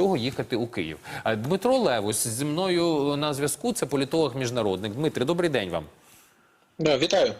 Цього їхати у Київ. Е, Дмитро Левус зі мною на зв'язку. Це політолог міжнародник. Дмитре, добрий день вам. Да, вітаю.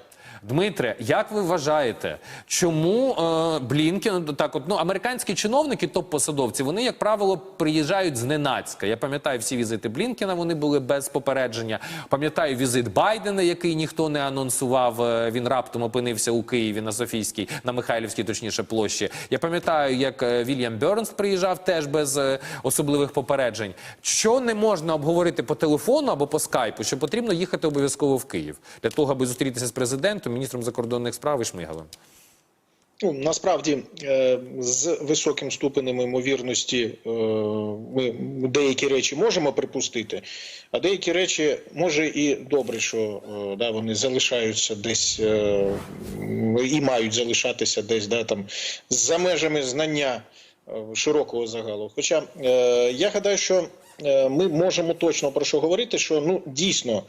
Дмитре, як ви вважаєте, чому е, Блінкен так, от ну американські чиновники, топ-посадовці, вони, як правило, приїжджають зненацька. Я пам'ятаю всі візити Блінкена, вони були без попередження. Пам'ятаю візит Байдена, який ніхто не анонсував. е, Він раптом опинився у Києві на Софійській, на Михайлівській, точніше, площі. Я пам'ятаю, як е, Вільям Бьорнс приїжджав теж без е, особливих попереджень. Що не можна обговорити по телефону або по скайпу, що потрібно їхати обов'язково в Київ для того, аби зустрітися з президентом, міністром закордонних справ і Шмигалем. Ну, насправді е, з високим ступенем ймовірності е, ми деякі речі можемо припустити, а деякі речі може і добре, що е, да, вони залишаються десь і мають залишатися десь да, там за межами знання широкого загалу. Хоча я гадаю, що ми можемо точно про що говорити, що ну дійсно.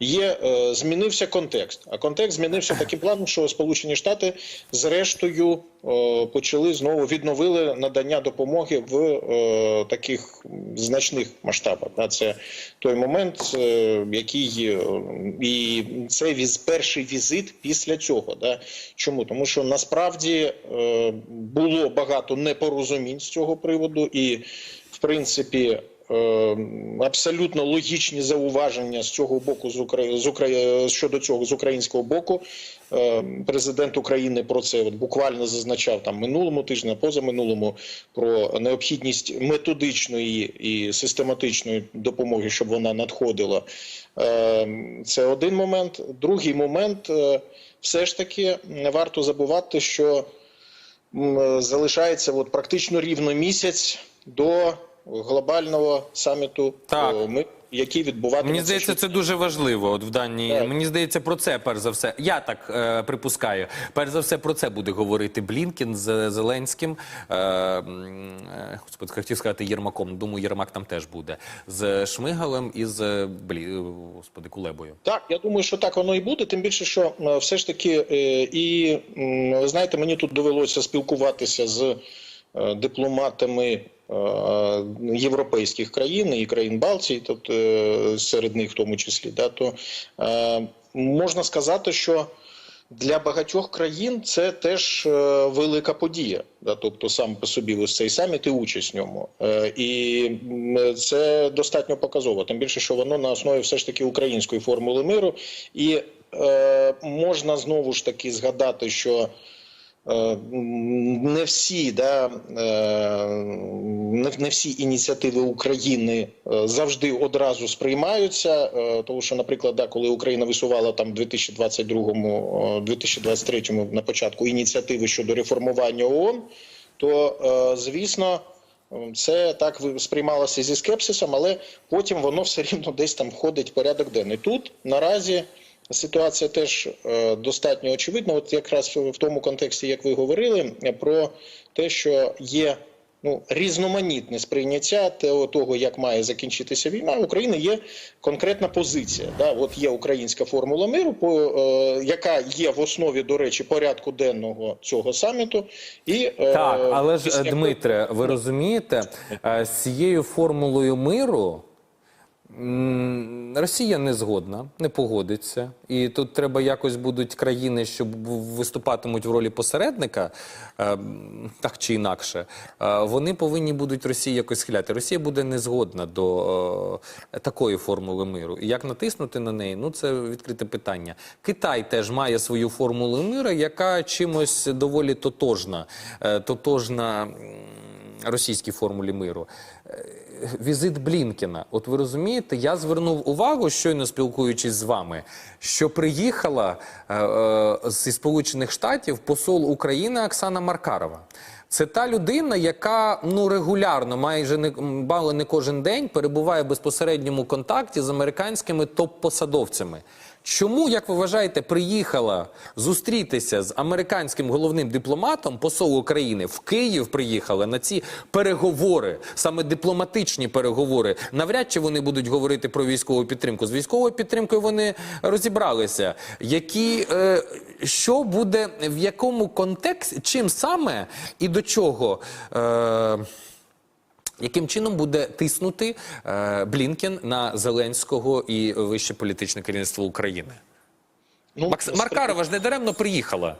Є е, змінився контекст. А контекст змінився таким планом, що Сполучені Штати зрештою е, почали знову відновили надання допомоги в е, таких значних масштабах. Це той момент, е, який е, і це перший візит після цього. Чому? Тому що насправді е, було багато непорозумінь з цього приводу, і в принципі. Е, Абсолютно логічні зауваження з цього боку з Украї... з Украї... щодо цього з українського боку. Е, Президент України про це от буквально зазначав там минулому тижні, позаминулому про необхідність методичної і систематичної допомоги, щоб вона надходила. Е, Це один момент. Другий момент, все ж таки не варто забувати, що залишається от практично рівно місяць до глобального саміту, Так. ми, який відбуватиметься. Мені здається, це дуже важливо. От в даній Так. мені здається, про це перш за все. Я так е, припускаю. Перш за все про це буде говорити Блінкін з Зеленським. Е, е, господи, хотів сказати Єрмаком. Думаю, Єрмак там теж буде з Шмигалем і з Блі... господи Кулебою. Так, я думаю, що так воно і буде. Тим більше, що е, все ж таки, е, і ви знаєте, мені тут довелося спілкуватися з е, дипломатами е, європейських країн і країн Балтії, тобто е, серед них в тому числі. Да, то е, можна сказати, що для багатьох країн це теж е, велика подія. Да, тобто сам по собі ось цей саміт і участь в ньому. Е, і це достатньо показово. Тим більше, що воно на основі все ж таки української формули миру. І е, можна знову ж таки згадати, що е, не всі, да, е, не, всі ініціативи України е, завжди одразу сприймаються. е, Тому що, наприклад, да, коли Україна висувала там в 2022 2023 на початку ініціативи щодо реформування ООН, то е, звісно. Це так сприймалося зі скепсисом, але потім воно все рівно десь там входить в порядок денний. Тут наразі ситуація теж е, достатньо очевидна. От якраз в тому контексті, як ви говорили, е, про те, що є ну різноманітне сприйняття того, як має закінчитися війна. України є конкретна позиція. Да? От є українська формула миру, по, е, яка є в основі, до речі, порядку денного цього саміту. І е, Так, але ж після Дмитре, ви розумієте, е, з цією формулою миру. Росія не згодна, не погодиться, і тут треба якось будуть країни, що виступатимуть в ролі посередника, е, так чи інакше. е, Вони повинні будуть Росії якось схиляти. Росія буде не згодна до е, такої формули миру. І як натиснути на неї? Ну це відкрите питання. Китай теж має свою формулу миру, яка чимось доволі тотожна, тотожна. російській формулі миру. Візит Блінкена. От ви розумієте, я звернув увагу, щойно спілкуючись з вами, що приїхала е, е, зі Сполучених Штатів посол України Оксана Маркарова. Це та людина, яка ну регулярно, майже не мало не кожен день, перебуває в безпосередньому контакті з американськими топ-посадовцями. Чому, як ви вважаєте, приїхала зустрітися з американським головним дипломатом, посол України в Київ приїхала на ці переговори, саме дипломатичні переговори? Навряд чи вони будуть говорити про військову підтримку. З військовою підтримкою вони розібралися. Які е, що буде в якому контексті, чим саме і до чого? Е, Яким чином буде тиснути е, Блінкен на Зеленського і вище політичне керівництво України? Ну, Макс... Маркарова ж не даремно приїхала.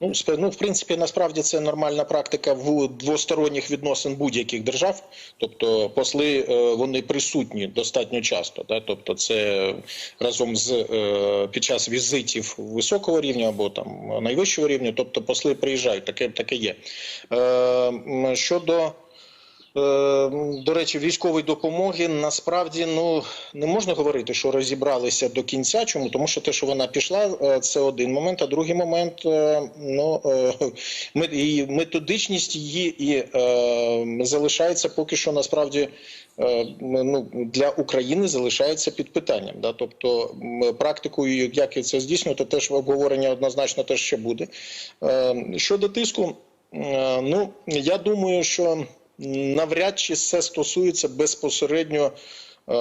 Ну, ну, в принципі, насправді це нормальна практика в двосторонніх відносин будь-яких держав. Тобто, посли е, вони присутні достатньо часто. Да? Тобто, це разом з е, під час візитів високого рівня або там найвищого рівня. Тобто, посли приїжджають, таке таке є. Щодо До речі, військової допомоги насправді ну не можна говорити, що розібралися до кінця. Чому тому, що те, що вона пішла, е, це один момент. А другий момент, е, ну е, і методичність її і е, залишається поки що насправді. Ну для України залишається під питанням, да, тобто практикою, як це здійснювати, теж обговорення однозначно теж ще буде. Е, Щодо тиску, ну я думаю, що навряд чи це стосується безпосередньо е,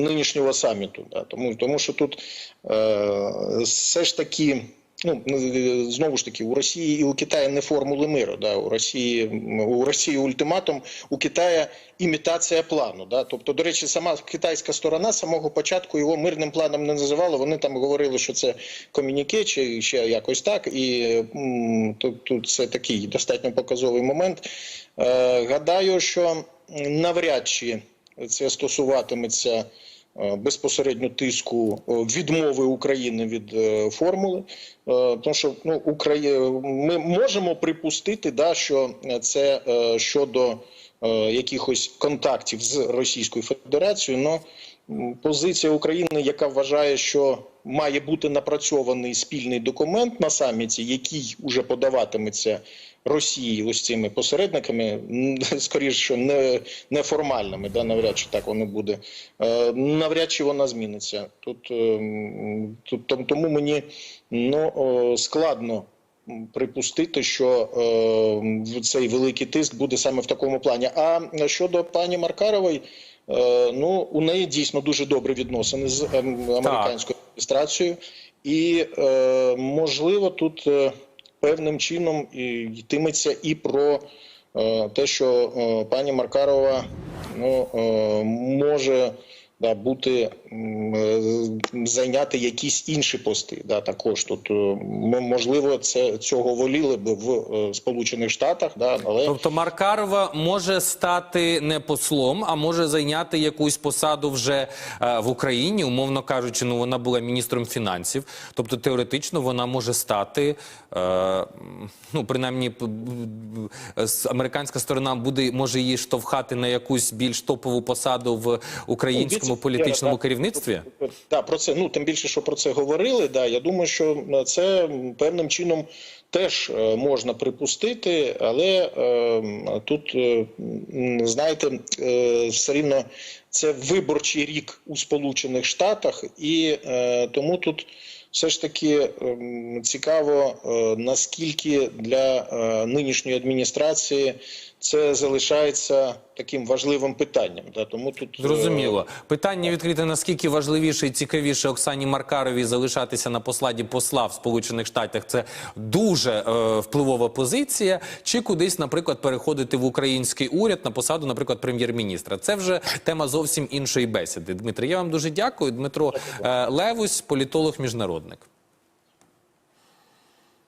нинішнього саміту. Да. Тому, тому що тут е, все ж таки. Ну е, знову ж таки, у Росії і у Китаї не формули миру. Да? У Росії у Росії ультиматум, у Китаї імітація плану. Да? Тобто, до речі, сама китайська сторона самого початку його мирним планом не називала. Вони там говорили, що це комюніке чи ще якось так. І тут, тут це такий достатньо показовий момент. Е, гадаю, що навряд чи це стосуватиметься безпосередньо тиску е, відмови України від е, формули, Е, тому що ну Украї... ми можемо припустити, да, що це е, щодо е, якихось контактів з Російською Федерацією, м, позиція України, яка вважає, що має бути напрацьований спільний документ на саміті, який уже подаватиметься Росії ось цими посередниками, м, скоріш що не неформальними, да, навряд чи так воно буде. Е, навряд чи вона зміниться. Тут, е, тут тому мені ну, складно припустити, що е, цей великий тиск буде саме в такому плані. А щодо пані Маркарової, е, ну у неї дійсно дуже добрі відносини з ем, американською адміністрацією, і е, можливо тут е, певним чином йтиметься і про е, те, що е, пані Маркарова ну, е, може да, бути е, зайняти якісь інші пости. Да, також тут е, можливо це цього воліли б в е, Сполучених Штатах, да, але Тобто Маркарова може стати не послом, а може зайняти якусь посаду вже в Україні, умовно кажучи, ну вона була міністром фінансів. Тобто теоретично вона може стати, ну принаймні, американська сторона буде може її штовхати на якусь більш топову посаду в українському Ну, політичному керівництві. Да, про це ну тим більше, що про це говорили. Да, я думаю, що це певним чином теж е, можна припустити, але е, тут е, знаєте, е, все рівно це виборчий рік у Сполучених Штатах, і е, тому тут. Все ж таки ем, цікаво, наскільки для нинішньої адміністрації це залишається таким важливим питанням. Да? Тому тут е, Зрозуміло. Питання відкрите, наскільки важливіше і цікавіше Оксані Маркаровій залишатися на посаді посла в Сполучених Штатах. Це дуже е, впливова позиція. Чи кудись, наприклад, переходити в український уряд на посаду, наприклад, прем'єр-міністра. Це вже тема зовсім іншої бесіди. Дмитро, я вам дуже дякую. Дмитро е, Левусь, політолог, міжнародник.